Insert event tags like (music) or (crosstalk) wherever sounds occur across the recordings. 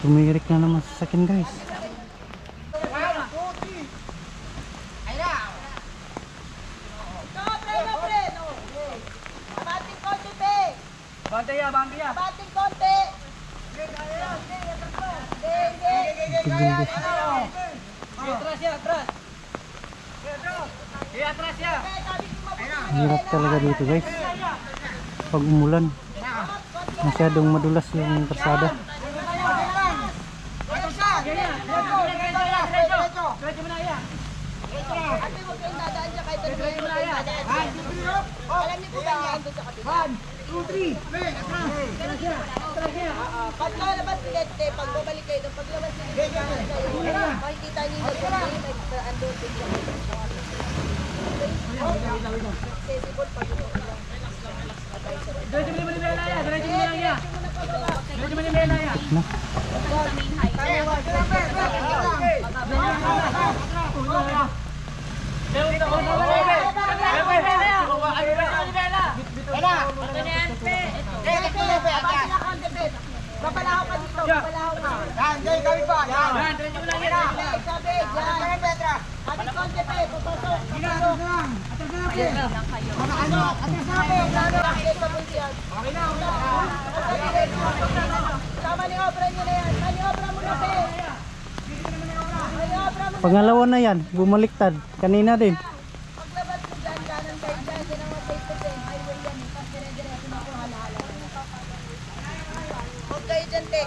Tumirik na naman sa sakin guys. Bante ya, bante ya. Tigil guys. Atras ya, atras. Iya, atras ya. Hirap talaga dito guys. Pag umulan. Masyadong madulas yung kalsada. Diretso mo na ya. Alam niyo po ba yan doon sa kabila? One, two, three. Atras ya. Atras ya. Pag lalabas si Dente, pag babalik kayo doon, pag labas si Dente, makikita niyo yung may andun din siya. Accessible pag Diretso mo na manibela ya. Diretso mo na ya. Na. Na. Babalaho ka dito, babalaho ka. Yan, diretso mo lang yan. Sabi, dyan. Ate Condepe, papasok. Tama ni Obra nyo na yan. Tama ni Obra mo na, Pe. Tama ni Obra mo. Pangalawa na yan. Bumaliktad. Kanina din.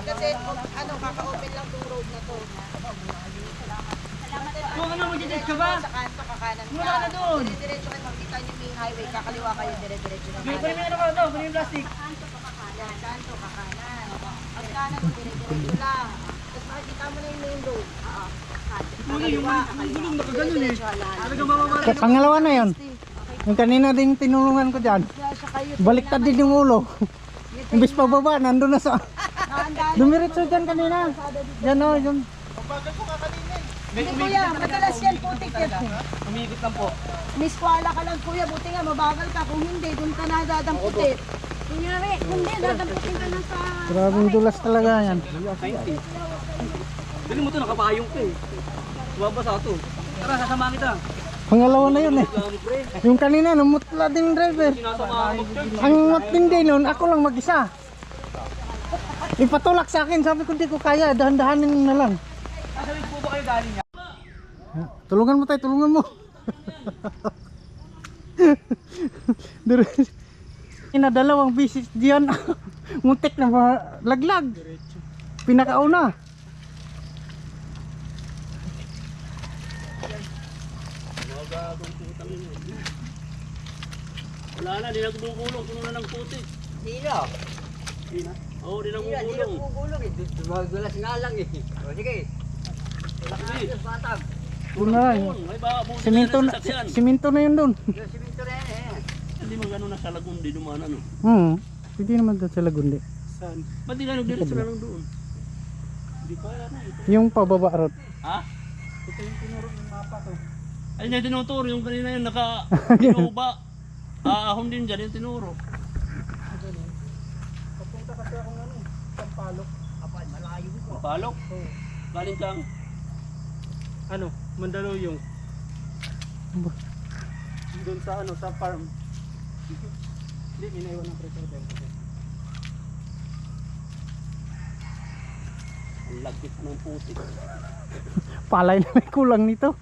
Kasi ano, kaka-open lang tong road na to. Kung ano mo ka ba? Sa kanto, kakanan ka. Wala na doon. Dire-diretso kayo. Makita nyo may highway. Kakaliwa kayo. Dire-diretso na Kunin kanan. mo yung ano ko to, kunin yung plastic. Yan, kanto, kakanan. Ang kanan, dire-diretso lang. Tapos makikita mo na yung main road. Oo. Uy, yung yung gulong nakaganon eh. Talagang mamamari. Ka- Pangalawa na yon. Yung kanina din tinulungan ko dyan. Baliktad din yung ulo. (laughs) Imbis pa baba, nandun na sa... (laughs) Dumiretso dyan kanina. Yan o, yun. Hindi kuya, madalas yan putik yan. Umikot lang po. Miss Kuala ka lang kuya, buti nga mabagal ka. Kung hindi, doon ka na dadamputin. Kunyari, kung hindi, dadamputin ka na sa... Grabing dulas talaga yan. Dali mo to, nakapayong ko eh. Sumabasa to. Tara, sasama kita. Pangalawa na yun eh. Yung kanina, namutla din driver. Ang matindi nun, ako lang mag-isa. Ipatulak sa akin, sabi ko di ko kaya, dahan-dahanin na lang. Week po ba kayo galing niya? Tulungan mo tayo, tulungan mo. (laughs) Ina dalawang bisis diyan. (laughs) Muntik na laglag. Pinakauna. Wala na, di na gumugulong. Puno na ng puti. Sino? Di na. Oo, di na Sino? Sino gumugulong. gugulong eh? Dumagulas nga lang eh. O sige. Batag. Yun na lang. Ay, baka buti Siminto na na, sasakyan. siminto na yun doon. Siminto na yan eh. Hindi mo gano'n nasa lagom, di dumaan ano. Hmm. Pwede naman doon sa Lagundi. Saan? Ba't di na nagdiretso na lang doon? Hindi pa na. Ito. Yung pababa road. Ha? Ito yung tinuro ng mapa to. Ay, hindi tinuturo. Yung kanina yung naka (laughs) inuba. Aahon din dyan yung tinuro. Papunta kasi akong ano, Sampalok. Kapal, malayo ko. Palok? Galing kang Ano, Mandaluyong. Doon sa ano, sa farm. Hindi, minaiwan ng president. ang lagkit ng puti. Palay na may kulang nito.